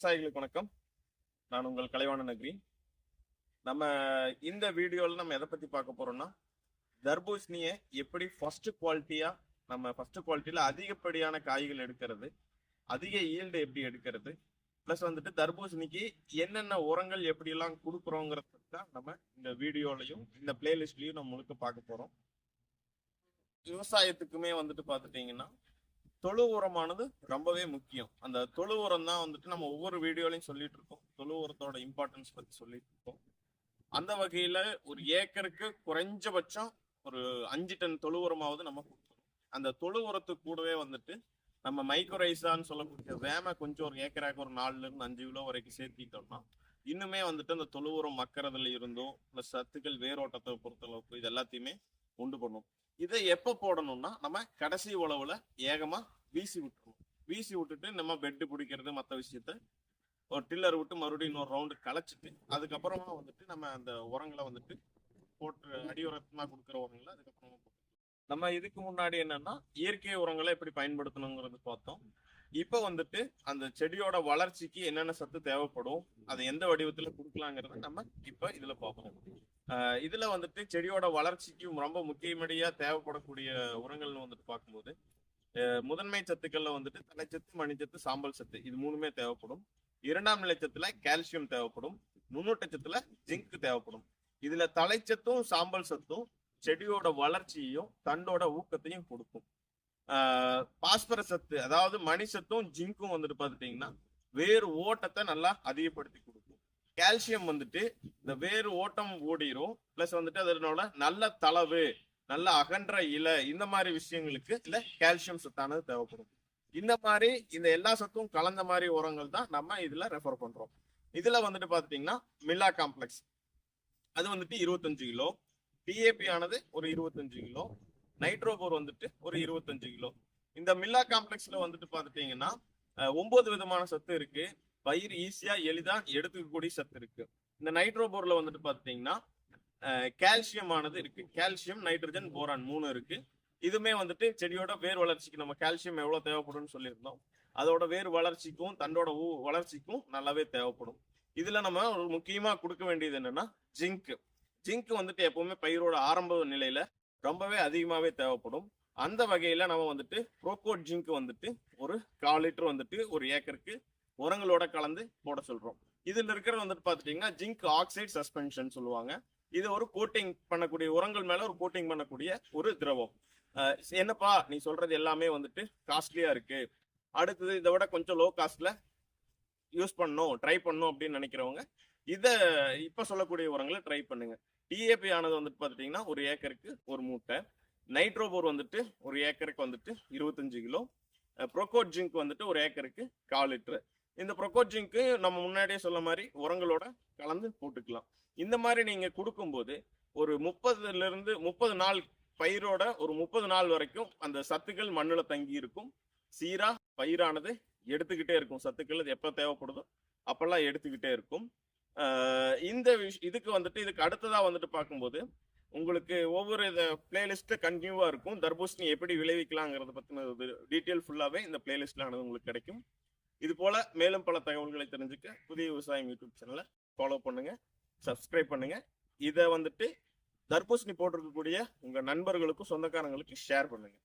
விவசாயிகளுக்கு வணக்கம். நான் உங்கள் கலைவாண நகரி நம்ம இந்த வீடியோவில் நம்ம எதை பற்றி பார்க்க போகிறோம்னா தர்பூசணியை எப்படி ஃபஸ்ட்டு குவாலிட்டியாக நம்ம ஃபர்ஸ்ட் குவாலிட்டியில் அதிகப்படியான காய்கள் எடுக்கிறது அதிக ஈல்டு எப்படி எடுக்கிறது ப்ளஸ் வந்துட்டு தர்பூசணிக்கு என்னென்ன உரங்கள் எப்படிலாம் கொடுக்குறோங்கிறது தான் நம்ம இந்த வீடியோலையும் இந்த பிளேலிஸ்ட்லையும் நம்ம முழுக்க பார்க்க போகிறோம் விவசாயத்துக்குமே வந்துட்டு பார்த்துட்டிங்கன்னா தொழு உரமானது ரொம்பவே முக்கியம். அந்த தொழு உரம் தான் வந்துட்டு நம்ம ஒவ்வொரு வீடியோலையும் சொல்லிட்டு இருக்கோம் தொழு உரத்தோட இம்பார்ட்டன்ஸ் பத்தி சொல்லிட்டு இருக்கோம் அந்த வகையில ஒரு ஏக்கருக்கு குறைஞ்சபட்சம் ஒரு அஞ்சு டன் தொழு உரமாவது நம்ம கொடுக்கணும். அந்த தொழு உரத்துக்கு கூடவே வந்துட்டு நம்ம மைக்ரோரைசான்னு சொல்லக்கூடிய வேம கொஞ்சம் ஒரு ஏக்கராக்கு ஒரு நாலுல இருந்து அஞ்சு கிலோ வரைக்கும் சேர்த்திட்டோம்னா இன்னுமே வந்துட்டு அந்த தொழு உரம் மக்கறதுல இருந்தும் இந்த சத்துக்கள் வேரோட்டத்தை பொறுத்தளவுக்கு இது எல்லாத்தையுமே உண்டு பண்ணும். இதை எப்போ போடணும்னா நம்ம கடைசி உழவுல ஏகமா வீசி விட்டுருவோம். வீசி விட்டுட்டு நம்ம பெட்டு பிடிக்கிறது மற்ற விஷயத்த ஒரு டில்லர் விட்டு மறுபடியும் இன்னொரு ரவுண்டு களைச்சிட்டு அதுக்கப்புறமா வந்துட்டு நம்ம அந்த உரங்களை வந்துட்டு போட்டு அடி உரமா கொடுக்குற உரங்களை அதுக்கப்புறமா போட்டு நம்ம இதுக்கு முன்னாடி என்னன்னா இயற்கை உரங்களை எப்படி பயன்படுத்தணுங்கிறது பார்த்தோம். இப்போ வந்துட்டு அந்த செடியோட வளர்ச்சிக்கு என்னென்ன சத்து தேவைப்படும் அதை எந்த வடிவத்துல கொடுக்கலாங்கிறத நம்ம இப்போ இதுல பார்ப்போம். இதுல வந்துட்டு செடியோட வளர்ச்சிக்கு ரொம்ப முக்கியமடியா தேவைப்படக்கூடிய உரங்கள்னு வந்துட்டு பார்க்கும்போது முதன்மை சத்துக்கள்ல வந்துட்டு தலைச்சத்து மணிச்சத்து சாம்பல் சத்து இது மூணுமே தேவைப்படும். இரண்டாம் நிலைச்சத்துல கால்சியம் தேவைப்படும். நுண்ணூட்டச்சத்துல ஜிங்க் தேவைப்படும். இதுல தலைச்சத்தும் சாம்பல் சத்தும் செடியோட வளர்ச்சியையும் தண்டோட ஊக்கத்தையும் கொடுக்கும். பாஸ்பரஸ் சத்து அதாவது மணிச்சத்தும் ஜிங்கும் ஜிங்க்கும் வந்துட்டு பார்த்துட்டீங்கன்னா வேறு ஓட்டத்தை நல்லா அதிகப்படுத்தி கொடுக்கும். கால்சியம் வந்துட்டு இந்த வேறு ஓட்டம் ஓடிரும். பிளஸ் வந்துட்டு அதனோட நல்ல தளவு நல்ல அகன்ற இலை இந்த மாதிரி விஷயங்களுக்கு இல்ல கால்சியம் சத்தானது தேவைப்படும் இந்த மாதிரி இந்த எல்லா சத்தும் கலந்த மாதிரி உரங்கள் தான் நம்ம இதுல ரெஃபர் பண்றோம். இதுல வந்துட்டு பாத்தீங்கன்னா மில்லா காம்ப்ளெக்ஸ் அது வந்துட்டு இருபத்தஞ்சு கிலோ. டிஏபி ஆனது ஒரு இருபத்தஞ்சு கிலோ. நைட்ரோபோர் வந்துட்டு ஒரு இருபத்தஞ்சு கிலோ. இந்த மில்லா காம்ப்ளெக்ஸ்ல வந்துட்டு பாத்துட்டீங்கன்னா அஹ், ஒன்பது விதமான சத்து இருக்கு. பயிர் ஈஸியா எளிதா எடுத்துக்கக்கூடிய சத்து இருக்கு. இந்த நைட்ரோபோர்ல வந்துட்டு பாத்தீங்கன்னா கால்சியம் ஆனது இருக்கு. கால்சியம் நைட்ரஜன் போரான் மூணு இருக்கு. இதுமே வந்துட்டு செடியோட வேர் வளர்ச்சிக்கு நம்ம கால்சியம் எவ்வளவு தேவைப்படும்னு சொல்லியிருந்தோம். அதோட வேர் வளர்ச்சிக்கும் தண்டோட ஊ வளர்ச்சிக்கும் நல்லாவே தேவைப்படும். இதுல நம்ம ஒரு முக்கியமா கொடுக்க வேண்டியது என்னன்னா ஜிங்க் ஜிங்க் வந்துட்டு எப்பவுமே பயிரோட ஆரம்ப நிலையில ரொம்பவே அதிகமாவே தேவைப்படும். அந்த வகையில நம்ம வந்துட்டு ப்ரோகோட் ஜிங்க் வந்துட்டு ஒரு கால் லிட்டர் வந்துட்டு ஒரு ஏக்கருக்கு உரங்களோட கலந்து போட சொல்றோம். இதுல இருக்கிறது வந்துட்டு பாத்துட்டீங்கன்னா ஜிங்க் ஆக்சைடு சஸ்பென்ஷன் சொல்லுவாங்க. இது ஒரு கோட்டிங் பண்ணக்கூடிய உரங்கள் மேல ஒரு கோட்டிங் பண்ணக்கூடிய ஒரு திரவம். என்னப்பா நீ சொல்றது எல்லாமே வந்துட்டு காஸ்ட்லியா இருக்கு. அடுத்தது இதை விட கொஞ்சம் லோ காஸ்ட்ல யூஸ் பண்ணும் ட்ரை பண்ணணும் அப்படின்னு நினைக்கிறவங்க இதை இப்ப சொல்லக்கூடிய உரங்களை ட்ரை பண்ணுங்க. டிஏபி ஆனது வந்துட்டு பார்த்துட்டிங்கன்னா ஒரு ஏக்கருக்கு ஒரு மூட்டை. நைட்ரோபோர் வந்துட்டு ஒரு ஏக்கருக்கு வந்துட்டு இருபத்தஞ்சு கிலோ. ப்ரோகோட் ஜிங்க் வந்துட்டு ஒரு ஏக்கருக்கு கால் லிட்டரு. இந்த ப்ரோகோட் நம்ம முன்னாடியே சொல்ல மாதிரி உரங்களோட கலந்து போட்டுக்கலாம். இந்த மாதிரி நீங்கள் கொடுக்கும்போது ஒரு முப்பதுலேருந்து முப்பது நாள் பயிரோட ஒரு முப்பது நாள் வரைக்கும் அந்த சத்துக்கள் மண்ணில் தங்கி இருக்கும். சீராக பயிரானது எடுத்துக்கிட்டே இருக்கும். சத்துக்கள் அது எப்போ தேவைப்படுதோ அப்பெல்லாம் எடுத்துக்கிட்டே இருக்கும். இந்த விஷ் இதுக்கு வந்துட்டு இதுக்கு அடுத்ததாக வந்துட்டு பார்க்கும்போது உங்களுக்கு ஒவ்வொரு இதை பிளேலிஸ்ட்டு கண்டினியூவாக இருக்கும். தர்பூசணி எப்படி விளைவிக்கலாங்கிறத பற்றின டீட்டெயில் ஃபுல்லாகவே இந்த பிளேலிஸ்டில் ஆனது உங்களுக்கு கிடைக்கும். இது போல மேலும் பல தகவல்களை தெரிஞ்சுக்க புதிய விவசாயம் யூடியூப் சேனலை ஃபாலோ பண்ணுங்க சப்ஸ்கிரைப் பண்ணுங்க. இதை வந்துட்டு தர்பூசணி போட்டிருக்கக்கூடிய உங்க நண்பர்களுக்கும் சொந்தக்காரங்களுக்கும் ஷேர் பண்ணுங்க.